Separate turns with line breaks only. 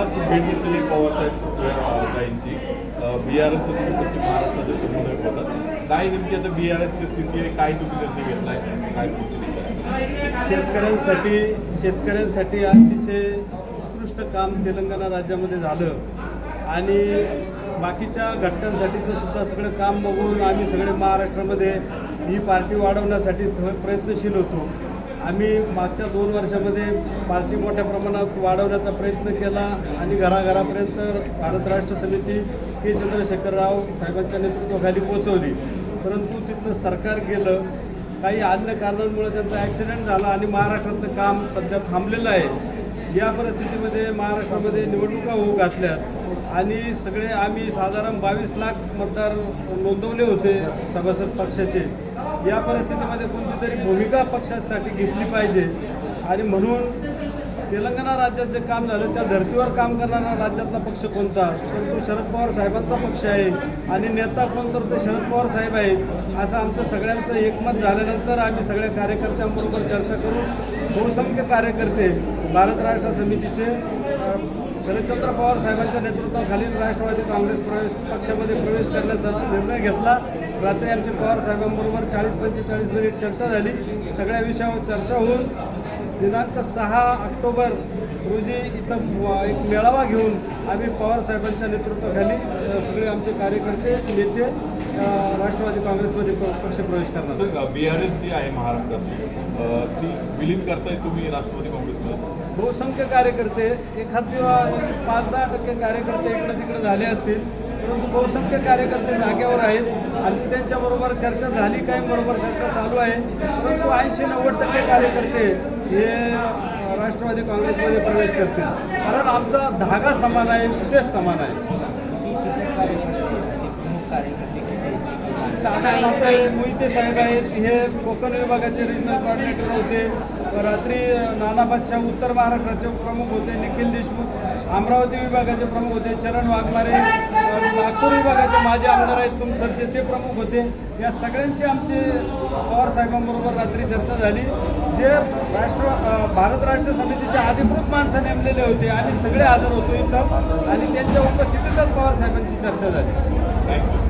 आज भेट घेतलेली पवारसाहेब बी आर एसचं तुम्ही पश्चिम महाराष्ट्राचे समन्वयक होतात काय नेमकी आता बी आर एसची स्थिती आहे? काय तुम्ही निर्णय घेतलाय? काय
शेतकऱ्यांसाठी शेतकऱ्यांसाठी अतिशय उत्कृष्ट काम तेलंगणा राज्यामध्ये झालं. आणि बाकीच्या घटकांसाठीचं सुद्धा सगळं काम बघून आम्ही सगळे महाराष्ट्रामध्ये ही पार्टी वाढवण्यासाठी प्रयत्नशील होतो. आम्ही मागच्या दोन वर्षामध्ये पार्टी मोठ्या प्रमाणात वाढवण्याचा प्रयत्न केला आणि घराघरापर्यंत भारत राष्ट्र समिती के चंद्रशेखर राव साहेबांच्या नेतृत्वाखाली पोचवली परंतु तिथलं सरकार गेलं काही अन्य कारणांमुळे त्यांचा ॲक्सिडेंट झाला आणि महाराष्ट्रातलं काम सध्या थांबलेलं आहे. या परिस्थितीमध्ये महाराष्ट्रामध्ये निवडणुका होऊ घातल्यात आणि सगळे आम्ही साधारण बावीस लाख मतदार नोंदवले होते सभासद पक्षाचे. या परिस्थितीमध्ये कोणती तरी भूमिका पक्षासाठी घेतली पाहिजे. आणि म्हणून तेलंगणा राज्यात जे काम झालं त्या धर्तीवर काम करणारा राज्यातला पक्ष कोणता? तर तो शरद पवार साहेबांचा पक्ष आहे. आणि नेता कोण तर ते शरद पवार साहेब आहेत. असं आमचं सगळ्यांचं एकमत झाल्यानंतर आम्ही सगळ्या कार्यकर्त्यांबरोबर चर्चा करून बहुसंख्य कार्यकर्ते भारत राष्ट्र समितीचे शरदचंद्र पवार साहेबांच्या नेतृत्वाखालील राष्ट्रवादी काँग्रेस प्रवेश पक्षामध्ये प्रवेश करण्याचा निर्णय घेतला. रात्री आमची पवार साहेबांबरोबर चाळीस पंचेचाळीस मिनिट चर्चा झाली. सगळ्या विषयावर चर्चा होऊन दिनांक सहा ऑक्टोबर रोजी इथं एक मेळावा घेऊन आम्ही पवार साहेबांच्या नेतृत्वाखाली सगळे आमचे कार्यकर्ते नेते राष्ट्रवादी काँग्रेसमध्ये पक्षप्रवेश करणार.
बी आर एस जी आहे महाराष्ट्रातली अ, ती विलीन करताय तुम्ही राष्ट्रवादी काँग्रेसमध्ये?
बहुसंख्य कार्यकर्ते एखाद पाच दहा टक्के कार्यकर्ते इकडे तिकडे झाले असतील परंतु बहुसंख्य कार्यकर्ते जागेवर आहेत आणि त्यांच्याबरोबर चर्चा झाली काही बरोबर चर्चा चालू आहे. परंतु ऐंशी नव्वद टक्के कार्यकर्ते हे राष्ट्रवादी काँग्रेसमध्ये प्रवेश करतील. कारण आमचा धागा समान आहे उद्देश समान आहे. साधारण मोहिते साहेब आहेत हे कोकण विभागाचे रिजनल कॉर्डिनेटर होते. रात्री नानाबादशाह उत्तर महाराष्ट्राचे प्रमुख होते निखिल देशमुख अमरावती विभागाचे प्रमुख होते चरण वाघमारे नागपूर विभागाचे माजी आमदार आहेत तुमसरचे ते प्रमुख होते. या सगळ्यांची आमची पवार साहेबांबरोबर रात्री चर्चा झाली जे राष्ट्र भारत राष्ट्र समितीचे अधिकृत माणसं नेमलेले होते आणि सगळे हजर होतो इथं आणि त्यांच्या उपस्थितीतच पवार साहेबांची चर्चा झाली.
थँक्यू